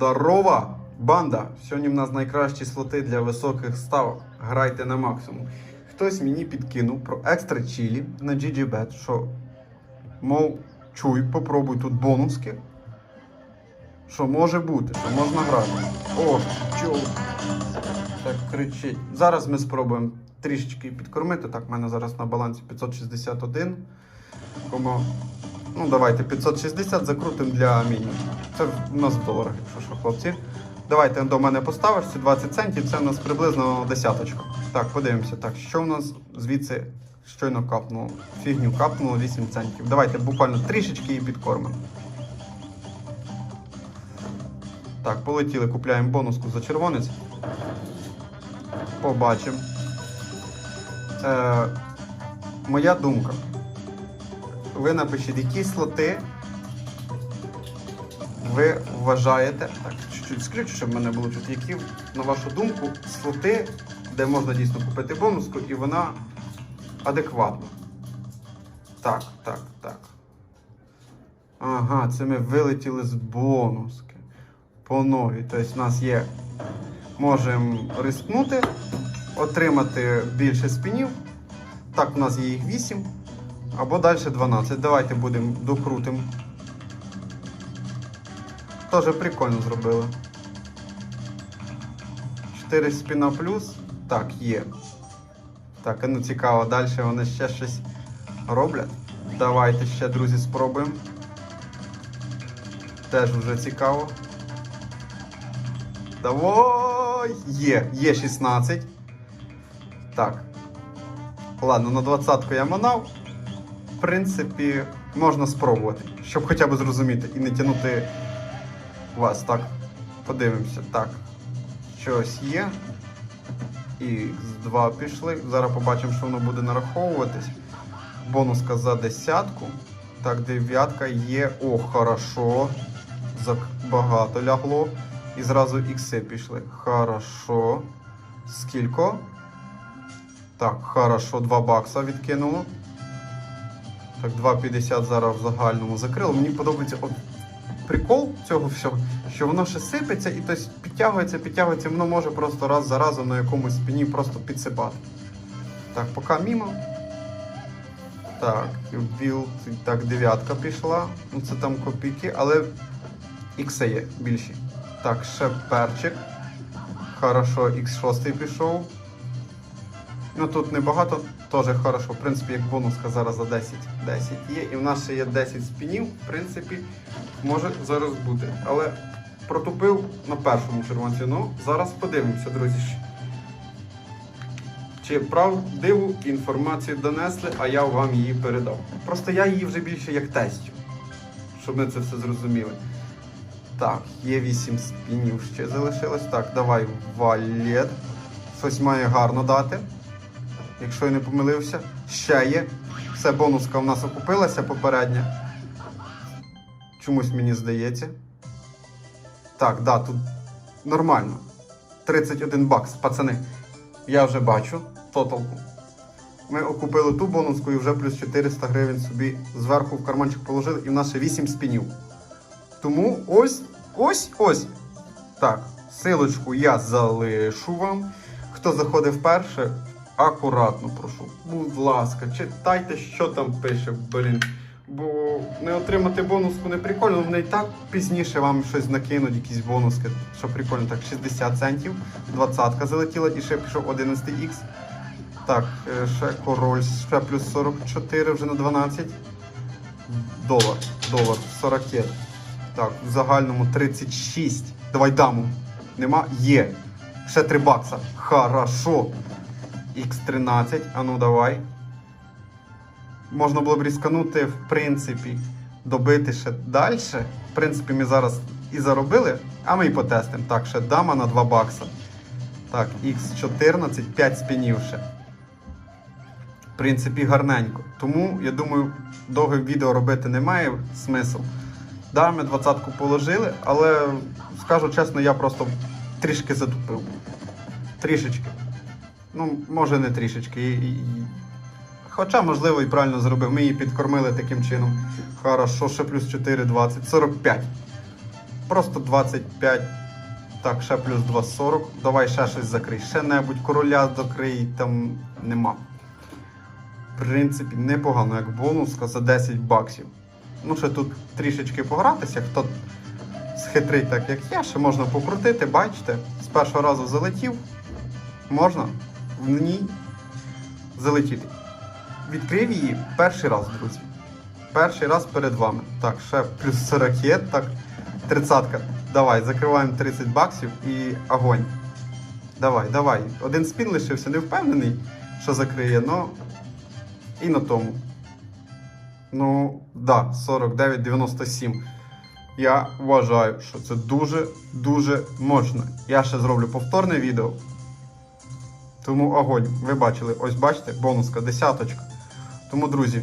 Здорова банда! Сьогодні в нас найкращі слоти для високих ставок. Грайте на максимум. Хтось мені підкинув про екстра чілі на GGBet, що мов чуй, попробуй тут бонуски. Що може бути, що можна грати. О, чо так кричить. Зараз ми спробуємо трішечки підкормити. Так, в мене зараз на балансі 561. Кому Ну, давайте 560 закрутимо для мінімуму. Це в нас в доларах, якщо що, хлопці. Давайте до мене поставиш ці 20 центів, це в нас приблизно десяточка. Так, подивимося. Так, що в нас звідси щойно капнуло? Фігню капнуло 8 центів. Давайте буквально трішечки її підкормимо. Так, полетіли, купляємо бонуску за червонець. Побачимо. Е, моя думка ви напишіть, які слоти ви вважаєте. Так, чуть-чуть скрючу, щоб в мене було чути, які, на вашу думку, слоти, де можна дійсно купити бонуску, і вона адекватна. Так, так, так. Ага, це ми вилетіли з бонуски. По новій. Тобто в нас є. Можемо рискнути, отримати більше спінів. Так, у нас є їх 8. Або далі 12. Давайте будемо докрутимо. Тоже прикольно зробили. 4 спіна плюс. Так, є. Так, ну цікаво, далі вони ще щось роблять. Давайте ще, друзі, спробуємо. Теж вже цікаво. Давай! Є, є 16. Так. Ладно, на 20-ку я манав в принципі, можна спробувати, щоб хоча б зрозуміти і не тягнути вас. Так, подивимося. Так, щось є. І з 2 пішли. Зараз побачимо, що воно буде нараховуватись. Бонуска за десятку. Так, дев'ятка є. О, хорошо. Багато лягло. І зразу ікси пішли. Хорошо. Скільки? Так, хорошо, 2 бакса відкинуло. Так, 2,50 зараз в загальному закрило. Мені подобається от прикол цього всього, що воно ще сипеться і тобто підтягується, підтягується, воно може просто раз за разом на якомусь спині просто підсипати. Так, поки мімо. Так, білд, так, дев'ятка пішла. Ну це там копійки, але ікси є більші. Так, ще перчик. Хорошо, X6 пішов. Ну тут небагато, теж хорошо. В принципі, як бонуска зараз за 10. 10 є. І в нас ще є 10 спінів, в принципі, може зараз бути. Але протупив на першому червонці. Ну, зараз подивимося, друзі. Чи правдиву інформацію донесли, а я вам її передав. Просто я її вже більше як тестю, щоб ми це все зрозуміли. Так, є 8 спінів ще залишилось. Так, давай валет. Щось має гарно дати якщо я не помилився. Ще є. Все, бонуска в нас окупилася попередня. Чомусь мені здається. Так, да, тут нормально. 31 бакс, пацани. Я вже бачу тоталку. Ми окупили ту бонуску і вже плюс 400 гривень собі зверху в карманчик положили, і в нас ще 8 спінів. Тому ось, ось, ось. Так, силочку я залишу вам. Хто заходив вперше, акуратно прошу. Будь ласка, читайте, що там пише, блін. Бо не отримати бонуску не прикольно, вони і так пізніше вам щось накинуть, якісь бонуски. Що прикольно, так, 60 центів, 20-ка залетіла і ще пішов 11х. Так, е, ще король, ще плюс 44 вже на 12. Долар, долар, 40. Так, в загальному 36. Давай даму. Нема? Є. Ще 3 бакса. Хорошо. Х13, а ну давай. Можна було б різканути, в принципі, добити ще далі. В принципі, ми зараз і заробили, а ми і потестимо. Так, ще дама на 2 бакса. Так, Х14, 5 спінів ще. В принципі, гарненько. Тому, я думаю, довге відео робити немає смисл. Да, ми 20-ку положили, але скажу чесно, я просто трішки затупив. Трішечки. Ну, може не трішечки. Хоча, можливо, і правильно зробив. Ми її підкормили таким чином. Хорошо, ще плюс 4, 20, 45. Просто 25. Так, ще плюс 2,40. Давай ще щось закрий. Ще небудь короля закрий, там нема. В принципі, непогано, як бонуска за 10 баксів. Ну, ще тут трішечки погратися, хто схитрий, так як я, ще можна покрутити, бачите, з першого разу залетів, можна в ній залетіти. Відкрив її перший раз, друзі. Перший раз перед вами. Так, ще плюс 40 є, так. Тридцатка. Давай, закриваємо 30 баксів і огонь. Давай, давай. Один спін лишився, не впевнений, що закриє, но і на тому. Ну, да, 49,97. Я вважаю, що це дуже-дуже мощно. Я ще зроблю повторне відео. Тому огонь. Ви бачили, ось бачите, бонуска, десяточка. Тому, друзі,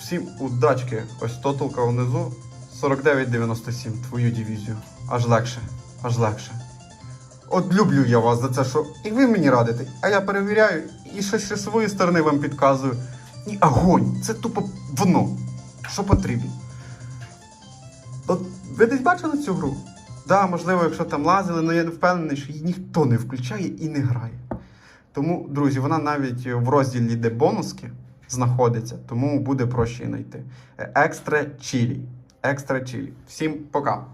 всім удачки. Ось тоталка внизу. 49,97 твою дивізію. Аж легше, аж легше. От люблю я вас за це, що і ви мені радите, а я перевіряю і щось зі своєї сторони вам підказую. І огонь, це тупо воно, що потрібно. От ви десь бачили цю гру? Да, можливо, якщо там лазили, але я не впевнений, що її ніхто не включає і не грає. Тому, друзі, вона навіть в розділі, де бонуски знаходиться, тому буде проще знайти. Екстра чілі. Екстра чілі. Всім пока!